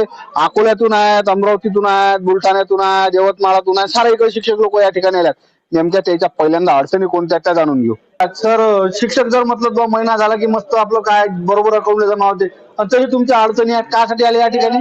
आपले अकोल्यातून आहेत अमरावतीतून आहेत बुलढाण्यातून आहेत यवतमाळातून आहेत सारे इकडे शिक्षक लोक या ठिकाणी आल्यात नेमक्या त्याच्या पहिल्यांदा अडचणी कोणत्या त्या जाणून घेऊ. सर शिक्षक जर म्हटलं तो महिना झाला की मस्त आपलं काय बरोबर रकमले जमा होते तरी तुमच्या अडचणी आहेत कासाठी आले या ठिकाणी?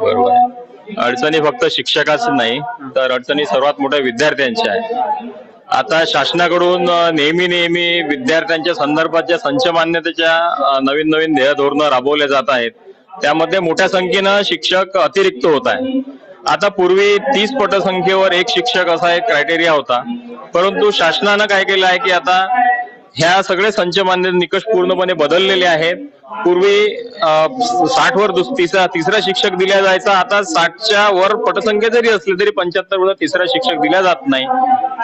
बरोबर. आहे. अडचणी फक्त शिक्षकाच नाही तर अडचणी सर्वात मोठ्या विद्यार्थ्यांच्या आहे आता शासनाकडून नेहमी नेहमी विद्यार्थ्यांच्या संदर्भात संच मान्यतेच्या नवीन नवीन ध्येय धोरणं राबवले जात आहेत. त्यामध्ये मोठ्या संख्येनं शिक्षक अतिरिक्त होत आहे आता पूर्वी तीस पटसंख्येवर एक शिक्षक असा एक क्रायटेरिया होता. परंतु शासनानं काय केलं आहे की आता ह्या सगळे संच मान्य निकष पूर्णपणे बदललेले आहेत. पूर्वी साठ वर तिसरा तिसरा शिक्षक दिला जायचा. आता साठच्या वर पटसंख्या जरी असली तरी पंच्याहत्तर वर तिसरा शिक्षक दिला जात नाही.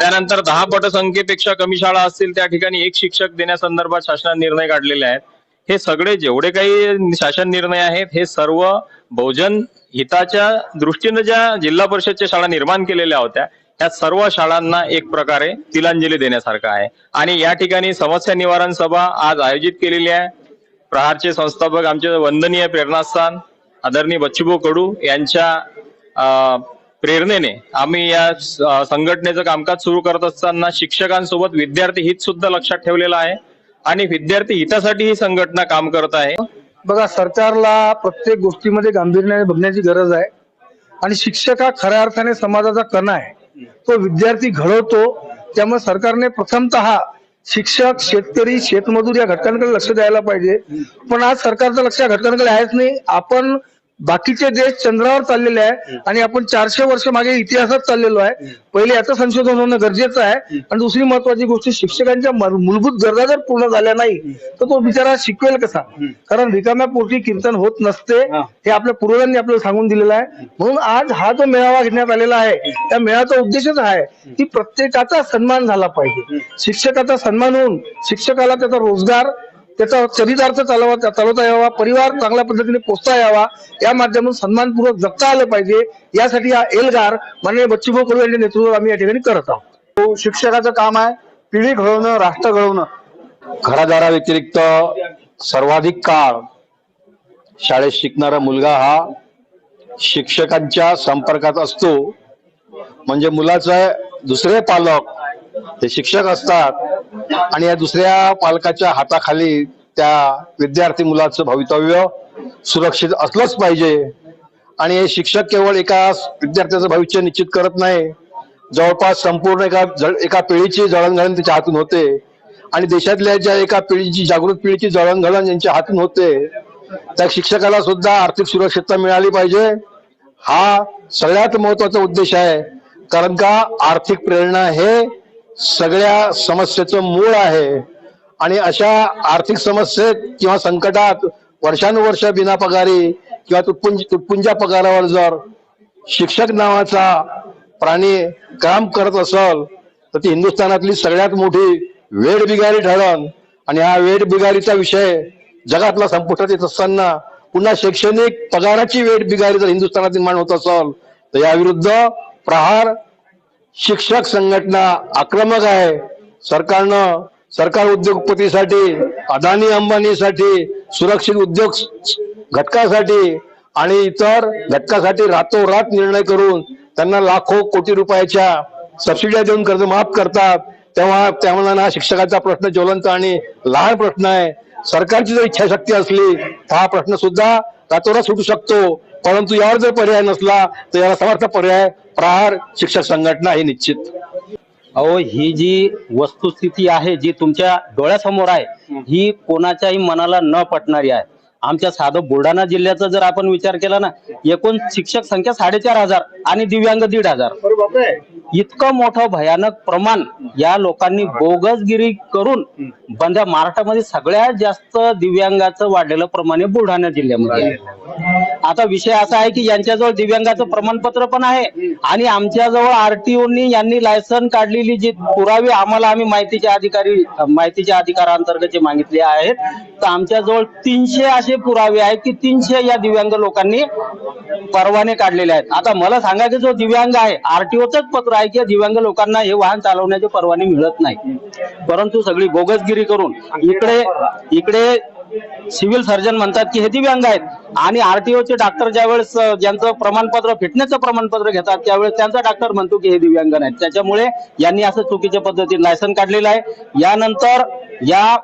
त्यानंतर दहा पटसंख्येपेक्षा कमी शाळा असतील त्या ठिकाणी एक शिक्षक देण्यासंदर्भात शासनाने निर्णय काढलेले आहेत. हे सगळे जेवढे काही शासन निर्णय आहेत हे सर्व बहुजन हिताच्या दृष्टीनं ज्या जिल्हा परिषदच्या शाळा निर्माण केलेल्या होत्या त्या सर्व शाळांना एक प्रकारे तिलांजली देण्यासारखं आहे. आणि या ठिकाणी समस्या निवारण सभा आज आयोजित केलेली आहे. प्रहारचे संस्थापक आमचे वंदनीय प्रेरणास्थान आदरणीय बच्चूभाऊ कडू यांच्या प्रेरणेने आम्ही या संघटनेचं कामकाज सुरू करत असताना शिक्षकांसोबत विद्यार्थी हित सुद्धा लक्षात ठेवलेलं आहे. आणि विद्यार्थी हितासाठी ही संघटना काम करत आहे. बघा सरकारला प्रत्येक गोष्टीमध्ये गांभीर्याने बघण्याची गरज आहे. आणि शिक्षक हा खऱ्या अर्थाने समाजाचा कणा आहे. तो विद्यार्थी घडवतो त्यामुळे सरकारने प्रथमतः शिक्षक शेतकरी शेतमजूर या घटकांकडे लक्ष द्यायला पाहिजे. पण आज सरकारचं लक्ष या घटकांकडे आहेच नाही. आपण बाकीचे देश चंद्रावर चाललेले आहे आणि आपण चारशे वर्ष मागे इतिहासात चाललेलो आहे. पहिले याचं संशोधन होणं गरजेचं आहे. आणि दुसरी महत्वाची गोष्ट शिक्षकांच्या मूलभूत गरजा जर पूर्ण झाल्या नाही तर तो बिचारा शिकवेल कसा? कारण रिकाम्या पोटी कीर्तन होत नसते हे. आपल्या पूर्वजांनी आपल्याला सांगून दिलेलं आहे. म्हणून आज हा जो मेळावा घेण्यात आलेला आहे त्या मेळाव्याचा उद्देशच आहे की प्रत्येकाचा सन्मान झाला पाहिजे. शिक्षकाचा सन्मान होऊन शिक्षकाला त्याचा रोजगार त्याचा चरितार्थ चालवा चालवता यावा परिवार चांगल्या पद्धतीने पोचता यावा या माध्यमातून सन्मानपूर्वक जगता आलं पाहिजे यासाठी हा एल्गार माननीय बच्चूभाऊ कडू यांच्या नेतृत्वात आम्ही या ठिकाणी करत आहोत. शिक्षकाचं काम आहे पिढी घडवणं राष्ट्र घडवणं. घरादाराव्यतिरिक्त सर्वाधिक काळ शाळेत शिकणारा मुलगा हा शिक्षकांच्या संपर्कात असतो. म्हणजे मुलाचं दुसरे पालक हे शिक्षक असतात. आणि या दुसऱ्या पालकाच्या हाताखाली त्या विद्यार्थी मुलाचं भवितव्य सुरक्षित असलंच पाहिजे. आणि हे शिक्षक केवळ एका विद्यार्थ्याचं भविष्य निश्चित करत नाही जवळपास संपूर्ण एका जळ- एका पिढीची जळणघळण त्याच्या हातून होते. आणि देशातल्या ज्या एका पिढीची जागृत पिढीची जळणघळण यांच्या हातून होते त्या शिक्षकाला सुद्धा आर्थिक सुरक्षितता मिळाली पाहिजे. हा सगळ्यात महत्त्वाचा उद्देश आहे. कारण का? आर्थिक प्रेरणा हे सगळ्या समस्येचं मूळ आहे. आणि अशा आर्थिक समस्येत किंवा संकटात वर्षानुवर्ष बिना पगारी किंवा तुटपुंज तुटपुंजा पगारावर जर शिक्षक नावाचा प्राणी काम करत असल तर ती हिंदुस्थानातली सगळ्यात मोठी वेड बिगारी ठरण आणि हा वेड बिगारीचा विषय जगातला संपुष्टात येत असताना पुन्हा शैक्षणिक पगाराची वेट बिगारी जर हिंदुस्थानात निर्माण होत असल तर याविरुद्ध प्रहार शिक्षक संघटना आक्रमक आहे. सरकारनं सरकार उद्योगपतीसाठी अदानी अंबानीसाठी सुरक्षित उद्योग घटकासाठी आणि इतर घटकासाठी रातोरात निर्णय करून त्यांना लाखो कोटी रुपयाच्या सबसिड्या देऊन कर्ज माफ करतात. तेव्हा त्यामुळे शिक्षकाचा प्रश्न ज्वलंत आणि लहान प्रश्न आहे. सरकारची जर इच्छाशक्ती असली तर हा प्रश्न सुद्धा रातोरात सुटू शकतो. परंतु यावर जर पर्याय नसला तर याला समर्थ पर्याय प्रहार शिक्षक संघटना ही निश्चित. अहो ही जी वस्तुस्थिती आहे जी तुमच्या डोळ्यासमोर आहे ही कोणाच्याही मनाला न पटणारी आहे. आमच्या साधं बुलढाणा जिल्ह्याचा जर आपण विचार केला ना एकूण शिक्षक संख्या साडेचार हजार आणि दिव्यांग दीड हजार. इतकं मोठं भयानक प्रमाण या लोकांनी बोगसगिरी करून बंद्या महाराष्ट्रामध्ये सगळ्यात जास्त दिव्यांगाचं वाढलेलं प्रमाण हे बुलढाणा जिल्ह्यामध्ये आहे. आता विषय असा आहे की यांच्याजवळ दिव्यांगाचं प्रमाणपत्र पण आहे आणि आमच्याजवळ आरटीओनी यांनी लायसन काढलेली जी पुरावे आम्हाला आम्ही माहितीच्या अधिकारी माहितीच्या अधिकारांतर्गत जे मागितले आहेत तर आमच्याजवळ तीनशे असे पुरावे आहेत की तीनशे या दिव्यांग लोकांनी परवाने काढलेले आहेत. आता मला सांगा की जो दिव्यांग आहे आरटीओच पत्र आहे की दिव्यांग लोकांना हे वाहन चालवण्याचे परवाने मिळत नाही? परंतु सगळी बोगसगिरी करून इकडे इकडे सिव्हिल सर्जन म्हणतात की हे दिव्यांग आहेत. आणि आरटीओचे डॉक्टर ज्यावेळेस ज्यांचं प्रमाणपत्र फिटनेसचं प्रमाणपत्र घेतात त्यावेळेस त्यांचा डॉक्टर म्हणतो की हे दिव्यांग नाहीत. त्याच्यामुळे यांनी असं चुकीच्या पद्धतीने लायसन काढलेलं आहे. यानंतर या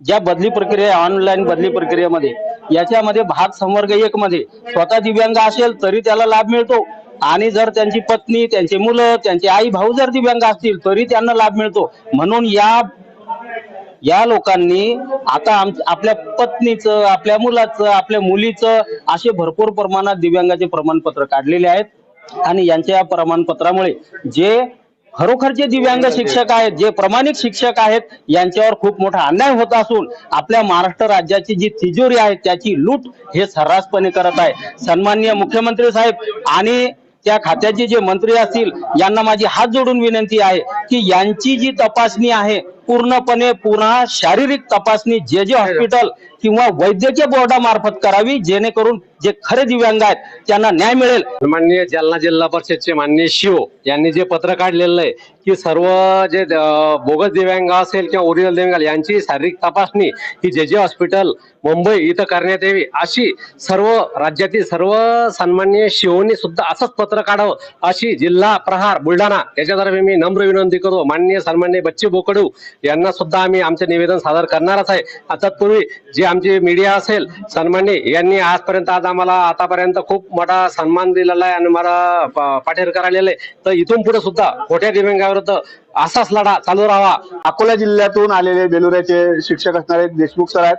ज्या बदली प्रक्रिया ऑनलाईन बदली प्रक्रियेमध्ये याच्यामध्ये भाग संवर्ग एक मध्ये स्वतः दिव्यांग असेल तरी त्याला लाभ मिळतो. आणि जर त्यांची पत्नी त्यांची मुलं त्यांचे आई भाऊ जर दिव्यांग असतील तरी त्यांना लाभ मिळतो. म्हणून या या लोकांनी आता आपल्या पत्नीचं आपल्या मुलाचं आपल्या मुलीचं असे भरपूर प्रमाणात दिव्यांगाचे प्रमाणपत्र काढलेले आहेत. आणि यांच्या या प्रमाणपत्रामुळे जे खरोखरचे दिव्यांग शिक्षक आहेत जे प्रमाणित शिक्षक आहेत यांच्यावर खूप मोठा अन्याय होत असून आपल्या महाराष्ट्र राज्याची जी तिजोरी आहे त्याची लूट हे सर्रासपणे करत आहे. सन्माननीय मुख्यमंत्री साहेब आणि त्या खात्याचे जे मंत्री असतील यांना माझी हात जोडून विनंती आहे की यांची जी तपासणी आहे पूर्णपणे पुन्हा शारीरिक तपासणी जे जे हॉस्पिटल किंवा वैद्यकीय बोर्डामार्फत करावी जेणेकरून जे खरे दिव्यांग आहेत त्यांना न्याय मिळेल. माननीय जालना जिल्हा परिषदचे माननीय शिव यांनी जे पत्र काढलेलं आहे की सर्व जे बोगस दिव्यांग असेल किंवा ओरिजिनल दिव्यांग यांची शारीरिक तपासणी ही जे जे हॉस्पिटल मुंबई इथं करण्यात यावी अशी सर्व राज्यातील सर्व सन्माननीय शिवनी सुद्धा असंच पत्र काढावं अशी जिल्हा प्रहार बुलढाणा याच्यातर्फे मी नम्र विनंती करतो. माननीय सन्माननीय बच्चे बोकडू यांना सुद्धा आम्ही आमचे निवेदन सादर करणारच आहे. आता तत्पूर्वी जे आमचे मीडिया असेल सन्मान्य यांनी आजपर्यंत आज आम्हाला आतापर्यंत खूप मोठा सन्मान दिलेला आहे आणि मला प- पाठीवर आलेलं तर इथून पुढे सुद्धा खोट्या दिव्यांगाविरुद्ध असाच लढा चालू राहावा. अकोला जिल्ह्यातून आलेले बेलुऱ्याचे शिक्षक असणारे देशमुख सर आहेत.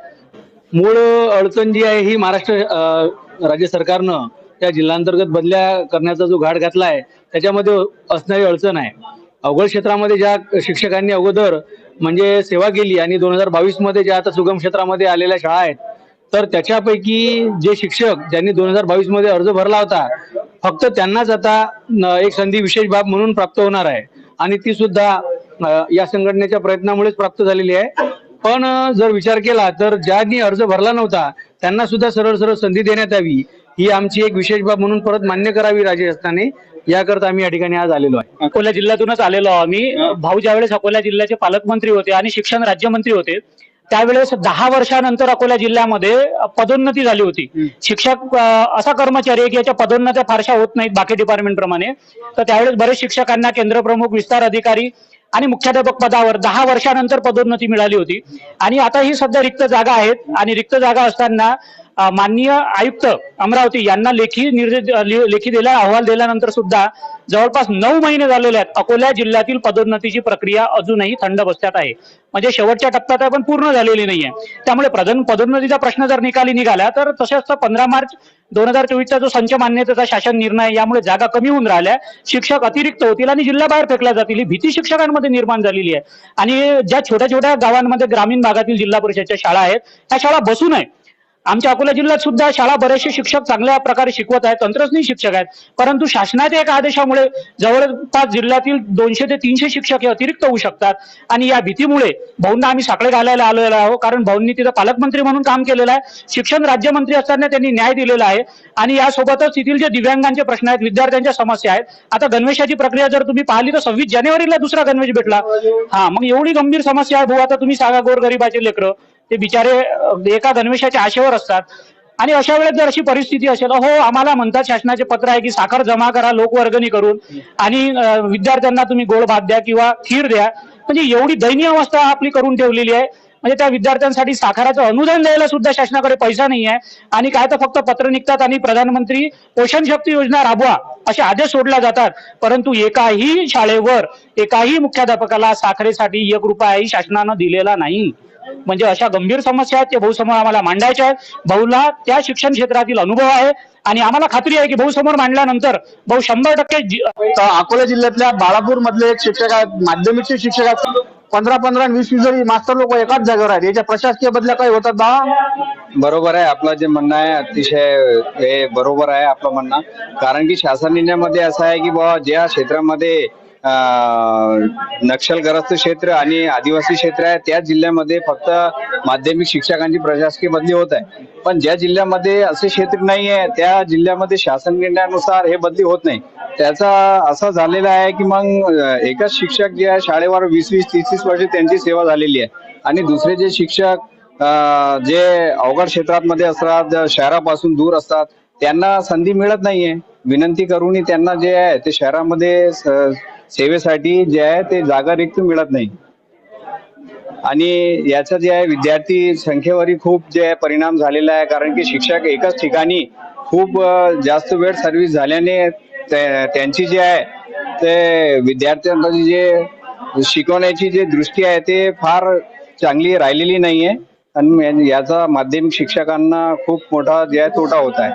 मूळ अडचण जी आहे ही महाराष्ट्र अ, राज्य सरकारनं त्या जिल्ह्यांतर्गत बदल्या करण्याचा जो घाट घातला आहे त्याच्यामध्ये असणारी अडचण आहे. अवघड क्षेत्रामध्ये ज्या शिक्षकांनी अगोदर म्हणजे सेवा केली आणि दोन हजार बावीसमध्ये ज्या आता सुगम क्षेत्रामध्ये आलेल्या शाळा आहेत तर त्याच्यापैकी जे शिक्षक ज्यांनी दोन हजार बावीसमध्ये अर्ज भरला होता फक्त त्यांनाच आता एक संधी विशेष बाब म्हणून प्राप्त होणार आहे. आणि ती सुद्धा या संघटनेच्या प्रयत्नामुळेच प्राप्त झालेली आहे. पण जर विचार केला तर ज्यांनी अर्ज भरला नव्हता त्यांना सुद्धा सरळ सरळ संधी देण्यात यावी. ही आमची एक विशेष बाब म्हणून परत मान्य करावी राज्य शासनाने याकरता आम्ही या ठिकाणी आज आलेलो आहे. अकोला जिल्ह्यातूनच आलेलो आहोत आम्ही. भाऊ ज्यावेळेस अकोला जिल्ह्याचे पालकमंत्री होते आणि शिक्षण राज्यमंत्री होते त्यावेळेस दहा वर्षानंतर अकोला जिल्ह्यामध्ये पदोन्नती झाली होती. शिक्षक असा कर्मचारी आहे की याच्या पदोन्नत्या फारशा होत नाहीत बाकी डिपार्टमेंट प्रमाणे. तर त्यावेळेस बरेच शिक्षकांना केंद्र प्रमुख विस्तार अधिकारी आणि मुख्याध्यापक पदावर दहा वर्षानंतर पदोन्नती मिळाली होती. आणि आता ही सध्या रिक्त जागा आहेत. आणि रिक्त जागा असताना माननीय आयुक्त अमरावती यांना लेखी निर्देश लेखी दिला अहवाल दिल्यानंतर सुद्धा जवळपास नऊ महिने झालेले आहेत. अकोला जिल्ह्यातील पदोन्नतीची प्रक्रिया अजूनही थंड बसत्यात आहे. म्हणजे शेवटच्या टप्प्यात आहे पण पूर्ण झालेली नाहीये. त्यामुळे प्रधान पदोन्नतीचा प्रश्न जर निकाली निघाला तर तसेच पंधरा मार्च दोन हजार चोवीसचा जो संच मान्यतेचा शासन निर्णय यामुळे जागा कमी होऊन राहिल्या. शिक्षक अतिरिक्त होतील आणि जिल्ह्याबाहेर फेकल्या जातील ही भीती शिक्षकांमध्ये निर्माण झालेली आहे. आणि ज्या छोट्या छोट्या गावांमध्ये ग्रामीण भागातील जिल्हा परिषदच्या शाळा आहेत त्या शाळा बसून आहे आमच्या अकोला जिल्ह्यात सुद्धा शाळा बरेचसे शिक्षक चांगल्या प्रकारे शिकवत आहेत तंत्रज्ञ शिक्षक आहेत. परंतु शासनाच्या एका आदेशामुळे जवळपास जिल्ह्यातील दोनशे ते तीनशे शिक्षक हे अतिरिक्त होऊ शकतात. आणि या भीतीमुळे भाऊंना आम्ही साखळे घालायला आलेलो आहोत कारण भाऊंनी तिथं पालकमंत्री म्हणून काम केलेलं आहे. शिक्षण राज्यमंत्री असताना त्यांनी न्याय दिलेला आहे. आणि यासोबतच तिथील जे दिव्यांगांचे प्रश्न आहेत विद्यार्थ्यांच्या समस्या आहेत आता गणवेशाची प्रक्रिया जर तुम्ही पाहिली तर सव्वीस जानेवारीला दुसरा गणवेश भेटला. हा मग एवढी गंभीर समस्या आहे भाऊ आता तुम्ही सांगा गोरगरिबाचे लेकरं. ते बिचारे एका गणवेशाच्या आशेवर असतात. आणि अशा वेळेस जर अशी परिस्थिती असेल हो आम्हाला म्हणतात शासनाचे पत्र आहे की साखर जमा करा लोकवर्गणी करून आणि विद्यार्थ्यांना तुम्ही गोड भात द्या किंवा खीर द्या. म्हणजे एवढी दयनीय अवस्था आपली करून ठेवलेली आहे. म्हणजे त्या विद्यार्थ्यांसाठी साखराचं अनुदान द्यायला सुद्धा शासनाकडे पैसा नाही आहे. आणि काय तर फक्त पत्र निघतात आणि प्रधानमंत्री पोषण शक्ती योजना राबवा असे आदेश सोडल्या जातात. परंतु एकाही शाळेवर एकाही मुख्याध्यापकाला साखरेसाठी एक रुपयाही शासनानं दिलेला नाही. म्हणजे अशा गंभीर समस्या आहेत ते भाऊ समोर आम्हाला मांडायच्या आहेत. भाऊला त्या शिक्षण क्षेत्रातील अनुभव आहे आणि आम्हाला खात्री आहे की भाऊ समोर मांडल्यानंतर भाऊ शंभर टक्के अकोला जिल्ह्यातल्या बाळापूर मधले एक शिक्षक आहेत माध्यमिकचे शिक्षक आहेत. पंधरा पंधरा आणि वीस वीस जरी मास्तर लोक एकाच जागेवर आहेत. याच्या प्रशासकीय बदल्या काही होतात बा? बरोबर आहे आपलं जे म्हणणं आहे अतिशय हे बरोबर आहे आपलं म्हणणं. कारण की शासन निर्णयामध्ये असं आहे की बाबा ज्या क्षेत्रामध्ये नक्षलग्रस्त क्षेत्र आणि आदिवासी क्षेत्र आहे. त्या जिल्ह्यामध्ये फक्त माध्यमिक शिक्षकांची प्रशासकीय बदली होत आहे. पण ज्या जिल्ह्यामध्ये असे क्षेत्र नाही आहे त्या जिल्ह्यामध्ये शासन निर्णयानुसार हे बदली होत नाही. त्याचा असा झालेला आहे की मग एकच शिक्षक जे आहे शाळेवर वीस वीस तीस तीस वर्ष त्यांची सेवा झालेली आहे. आणि दुसरे जे शिक्षक जे अवघड क्षेत्रामध्ये असतात शहरापासून दूर असतात त्यांना संधी मिळत नाहीये. विनंती करूनही त्यांना जे आहे ते शहरामध्ये सेवेसाठी जे आहे ते जागा रिक्त मिळत नाही. आणि याचा जे आहे विद्यार्थी संख्येवरही खूप जे आहे परिणाम झालेला आहे. कारण की शिक्षक एकाच ठिकाणी खूप जास्त वेळ सर्व्हिस झाल्याने त्यांची जे आहे ते विद्यार्थ्यांची जे शिकवण्याची जी दृष्टी आहे ते फार चांगली राहिलेली नाहीये. आणि याचा माध्यमिक शिक्षकांना खूप मोठा जे आहे तोटा होत आहे.